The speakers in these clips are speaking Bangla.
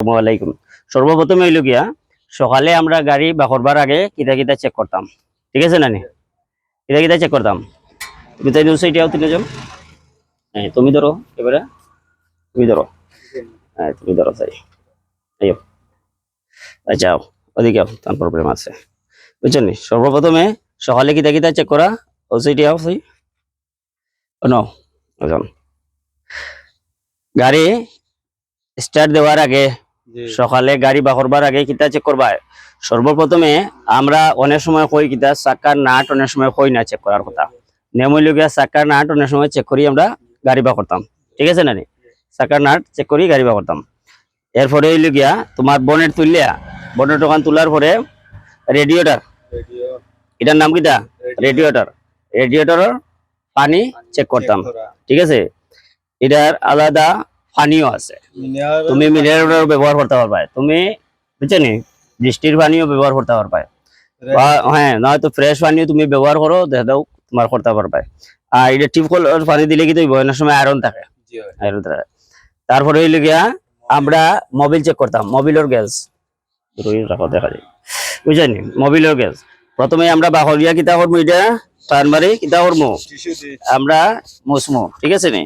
আসসালামু আলাইকুম। সর্বপ্রথমে হইল গিয়া, সকালে আমরা গাড়ি বা করবার আগে কিতা কিতা চেক করতাম। ঠিক আছে নানি? কিতা কিতা চেক করতাম? তুমি তাই নিউজ এটাও তিনজন? হ্যাঁ তুমি ধরো, এবারে। তুমি ধরো। হ্যাঁ তুমি ধরো তাই আইও আচ্ছা ওদিকে তার প্রবলেম আছে। বুঝছেন নি? সর্বপ্রথমে সকালে কিতা কিতা চেক করা? ও সেইটি আও, সেই। নাও গাড়ি স্টার্ট দেওয়ার আগে সকালে গাড়ি বা করবার আগে কিতা চেক করবা? সর্বপ্রথমে আমরা অনেক সময় কই কিতা চাকার নাট অনেক সময় কই না চেক করার কথা। নেমলিগিয়া চাকার নাট অনেক সময় চেক করি আমরা গাড়ি বা করতাম। ঠিক আছে না? চাকার নাট চেক করি গাড়ি বা করতাম। এরপরে হইল গিয়া তোমার বনেট তুললিয়া বনেট দোকান তোলার পরে রেডিওটার এটার নাম কিটা রেডিওটার রেডিওটারের পানি চেক করতাম। ঠিক আছে? এটার আলাদা পানিও আছে। তুমি মিনারেল ব্যবহার করতে পারবে তুমি বুঝছ নি বৃষ্টির পানিও ব্যবহার করতে পারবে হ্যাঁ নয়তো ফ্রেশ পানিও তুমি ব্যবহার করো দেখাও তোমার করতে পারবে আর এটা টিপ কলের পানি দিলে কিন্তু অনেক সময় আয়রন থাকে। আয়রন থাকে। তারপরে হইল গিয়া আমরা মোবিল চেক করতাম মোবিলের গ্যাস রাখো দেখা যায়। বুঝছেনি মোবিলের গ্যাস প্রথমে আমরা বাহরিয়া কিতা করব এটা টানবারি কিতা করব আমরা মুসমু ঠিক আছে নি?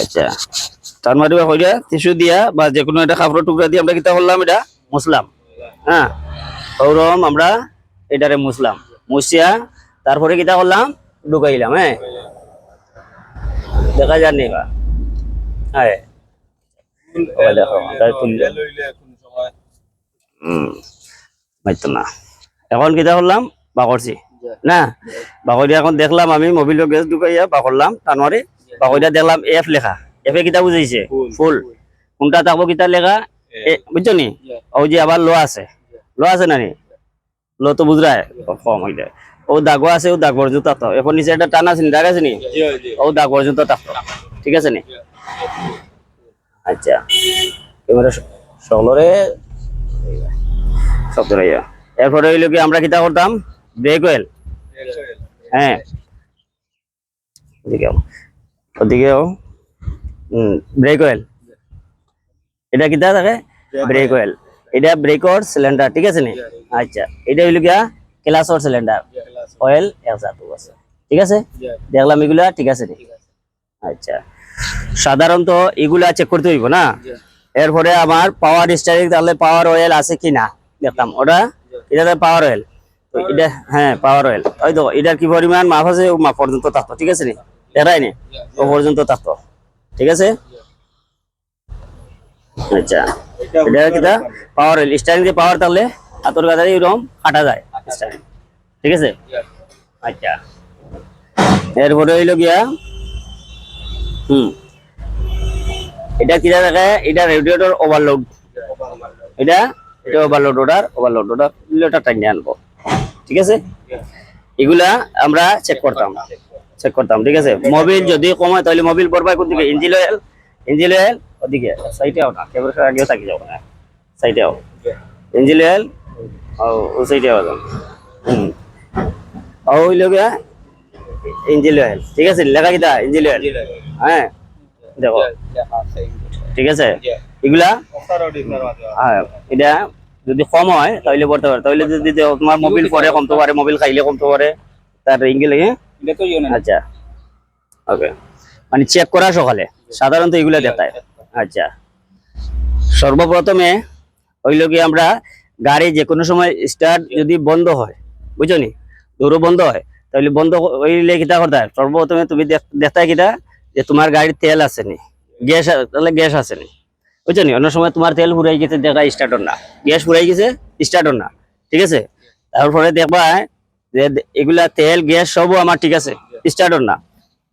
আচ্ছা। টান মারিবা হইয়া টিস্যু দিয়া বা যে কোনো একটা কাপড়ের টুকরা দিয়ে আমরা কিতা করলাম এটা? মুসলাম। হ্যাঁ? ওরম আমরা এটারে মুসলাম। মুসিয়া তারপরে কিতা করলাম? ঢুকাইলাম হ্যাঁ? দেখা যাননি বা হ্যাঁ। দেখো, এখন কিতা করলাম? বা না? বাকরিয়া এখন দেখলাম আমি মোবিলের গ্যাস ঢুকাইয়া বা করলাম টানমারি বাকরিয়া দেখলাম এফ লেখা। এফে কিতা বুঝাইছে ফুল কোনটা থাকব কিতা লেখা? বুঝছ নি? ও যে আবার লো আছে। লো আছে না নি? লো তো বুঝরায় কম হইলে ও দাগো আছে ও দাগ পর্যন্ত থাকতো এখন নিচে একটা টান আছে নি? দাগ আছে নি ও দাগ পর্যন্ত থাকতো ঠিক আছে নি? আচ্ছা। এবারে সকলরে শব্দ রইয়া এরপরে হইল কি আমরা কিতা করতাম ব্রেক অয়েল হ্যাঁ। ওদিকেও ওদিকেও ব্রেক অয়েল এটা কিতা থাকে ব্রেক অয়েল এটা ব্রেকর সিলিন্ডার ঠিক আছে নি? আচ্ছা এটা হইল গিয়া ক্লাসর সিলিন্ডার অয়েল এক জাতু আছে। ঠিক আছে? দেখলাম এগুলা ঠিক আছে নি? আচ্ছা। সাধারণত এগুলা চেক করতে হইব না? এরপরে আমার পাওয়ার স্টারিং তাহলে পাওয়ার অয়েল আছে কি না? দেখতাম। ওটা? এটা পাওয়ার অয়েল এটা হ্যাঁ পাওয়ার অয়েল ওই তো এটার কি পরিমাণ মাপ আছে? মাপ পর্যন্ত থাকতো ঠিক আছে নি? দেখাই নি? ও পর্যন্ত থাকতো ঠিক আছে? আচ্ছা। এটা কিটা পাওয়ার অয়েল স্টারিং দিয়ে পাওয়ার তাহলে হাতর কাছে এরকম কাটা যায় ঠিক আছে? আচ্ছা। এরপরে হইল গিয়া, হুম। এটা কিটা দেখে? এটা রেডিয়েটর ওভারলোড এটা এটা ওভারলোড ওটার ওভারলোড ওটা ওটা টাইনে আনব। ঠিক আছে? এগুলা আমরা চেক করতাম। চেক করতাম ঠিক আছে? মোবিল যদি কমায় তাহলে মোবিল পড়বা কোন দিকে? ইঞ্জিন অয়েল ইঞ্জিন অয়েল ওদিকে সাইডে আও না ক্যামেরার আগেও থাকি যাব না। সাইডে আও। ইঞ্জিন অয়েল ও সাইডে আও হুম। ও হইল গিয়া ইঞ্জিন অয়েল ঠিক আছে? লেখা কিটা ইঞ্জিন অয়েল হ্যাঁ। দেখো। ঠিক আছে? এগুলা? হ্যাঁ এটা যদি কম হয় তাহলে পড়তে পারে। তাহলে যদি তোমার মোবিল পরে কমতে পারে মোবিল খাইলে কমতে পারে তার আচ্ছা। ওকে মানে চেক করা সকালে। সাধারণত এগুলা দেখায় আচ্ছা। সর্বপ্রথমে হইল কি আমরা গাড়ি যে কোনো সময় স্টার্ট যদি বন্ধ হয়, বুঝছ নি? দৌড়ো বন্ধ হয়, তাহলে বন্ধ হইলে কিতা করতে সর্বপ্রথমে তুমি দেখ- দেখতে কিটা যে তোমার গাড়ির তেল আছে নি? গ্যাস তাহলে গ্যাস আছে নি। বুঝছ নি? অন্য সময় তোমার তেল ফুরাই গেছে, দেখা স্টার্টর না। গ্যাস ফুরাই গেছে স্টার্টর না। ঠিক আছে? তারপরে দেখবা যে এগুলা তেল গ্যাস সবও আমার ঠিক আছে স্টার্টর না।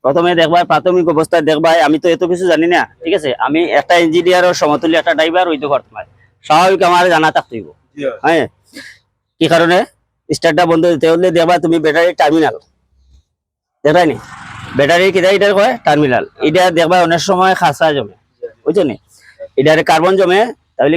প্রথমে দেখবা প্রাথমিক অবস্থায় দেখবাই আমি তো এত কিছু জানি না ঠিক আছে? আমি একটা ইঞ্জিনিয়ারের সমতুল্য একটা ড্রাইভার হইতে পারতাম। স্বাভাবিক আমার জানা থাকতে হইব। হ্যাঁ? কি কারণে? স্টার্টটা বন্ধ দিতে হলে দেখবা তুমি ব্যাটারি টার্মিনাল দেখাই নি ব্যাটারি কিটা এটার কয়? টার্মিনাল এটা দেখবা অনেক সময় খাসা জমে। বুঝছ নি? এটারে কার্বন জমে তাহলে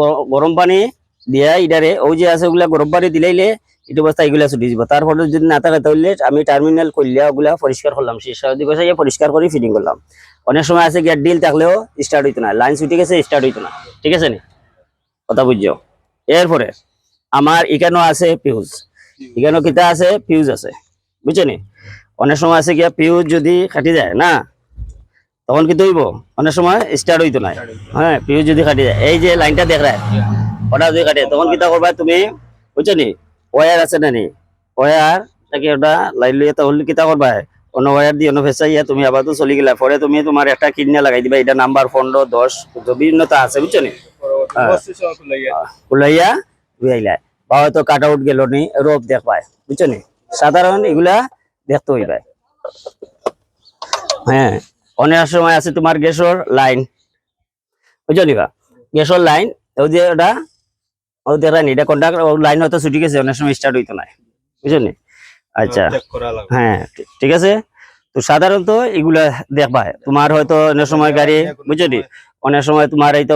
গ- গরম পানি দিয়া এটারে ওই যে আছে ওগুলা গরম পানি দিলাইলে ইটো বস্তা এগুলা ছুটি দিব তারপরে যদি না থাকে তাহলে আমি টার্মিনাল করলে ওগুলা পরিষ্কার করলাম সেই সাহায্য করে পরিষ্কার করে ফিটিং করলাম অনেক সময় আছে গিয়ে ডিল থাকলেও স্টার্ট হইতো না। লাইন ছুটি গেছে স্টার্ট হইতো না। ঠিক আছে নি? কথা বুঝছ এরপরে আমার এখানেও আছে ফিউজ এখানেও কিতা আছে? ফিউজ আছে। বুঝছ নি? অনেক সময় আছে গিয়া ফিউজ যদি কাটি যায় না, তখন কি হইব অনেক সময় স্টার্ট হইতো না হ্যাঁ ফিউজ যদি কাটি যায়। এই যে লাইনটা দেখ ওটা যদি কাটে, তখন কিতা করবা তুমি? বুঝছ নি? ওয়ার আছে না নি? ওয়ার তাকে ওটা লাইন লইয়া তাহলে কিতা করবা? অন্য ওয়ার দিয়ে অন্য ফেসাইয়া তুমি আবার তো চলি গেলা। পরে তুমি তোমার একটা কিডনি লাগাই দিবা এটা নাম্বার পনেরো দশ বিভিন্নতা আছে বুঝছ নি? বুঝাইলা বা হয়তো কাট আউট গেল নি রোপ দেখ পায় বুঝছ নি? সাধারণ এগুলা দেখতে হইবে হ্যাঁ অনেক সময় আছে তোমার গ্যাসর লাইন বুঝছ নি বা? গ্যাসর লাইন ওই যে ওটা ও দেখা নি এটা কন্ট্রাক্ট লাইন হয়তো ছুটি গেছে অনেক সময় স্টার্ট হইতো না। বুঝছ আচ্ছা। হ্যাঁ ঠিক- আছে? তো সাধারণত এগুলা দেখবা। তোমার হয়তো অনেক সময় গাড়ি বুঝছ নি অনেক সময় তোমার এই তো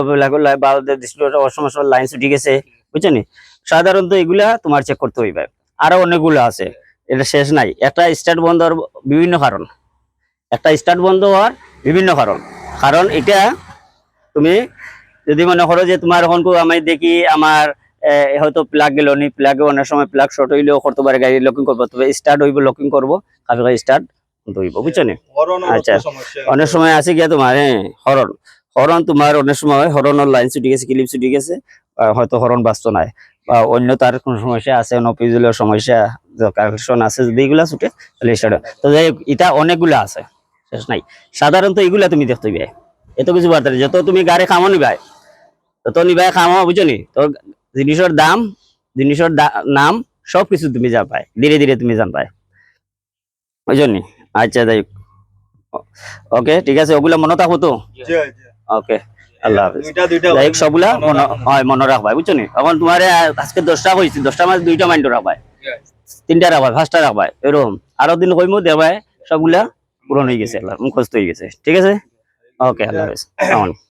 সময় লাইন ছুটি গেছে বুঝছ নি সাধারণত এগুলা তোমার চেক করতে হইবে। আরও অনেকগুলো আছে। এটা শেষ নাই। একটা স্টার্ট বন্ধ হওয়ার বিভিন্ন কারণ। একটা স্টার্ট বন্ধ হওয়ার বিভিন্ন কারণ। কারণ এটা তুমি যদি মনে করো যে তোমার এখন আমি দেখি আমার হয়তো প্লাগ গেল নি প্লাগে অনেক সময় প্লাগ শর্ট হইলেও করতে পারে গাড়ি লকিং করব তবে স্টার্ট হইব লকিং করব কাফি স্টার্ট হইব বুঝছ নি? আচ্ছা। অনেক সময় আছে গিয়া তোমার হ্যাঁ হরণ। হরণ তোমার অনেক সময় হরণের লাইন ছুটি গেছে ক্লিপ ছুটি গেছে হয়তো হরণ বাঁচত নাই। বা অন্য তার কোনো সমস্যা আছে নপিজুলের সমস্যা কালেকশন আছে যদি এগুলা ছুটে তাহলে স্টার্ট তো যাই হোক, এটা অনেকগুলা আছে শেষ নাই। সাধারণত এগুলা তুমি দেখতে পাই। এত কিছু বার্তা। যত তুমি গাড়ি খামো নিবাই তত নিবাই খামো বুঝছ নি? তো জিনিসের দাম জিনিসের নাম সব কিছু তুমি জান পায় ধীরে ধীরে তুমি জান পাই বুঝছ নি আচ্ছা যাই ওকে ঠিক আছে ওগুলা মনে থাকো তো? ওকে আল্লাহ হাফিজ। যাই সবগুলা মনে হয় মনে রাখবাই বুঝছ নি এখন তোমার আজকে দশটা কইছি দশটা মাস দুইটা মাইন্ড রাখবাই তিনটা রাখবাই পাঁচটা রাখবাই এরকম। আরও দিন কইমু দেবাই সবগুলা পূরণ হয়ে গেছে আল্লাহ মুখস্থ হয়ে গেছে। ঠিক আছে? ওকে আল্লাহ হাফিজ।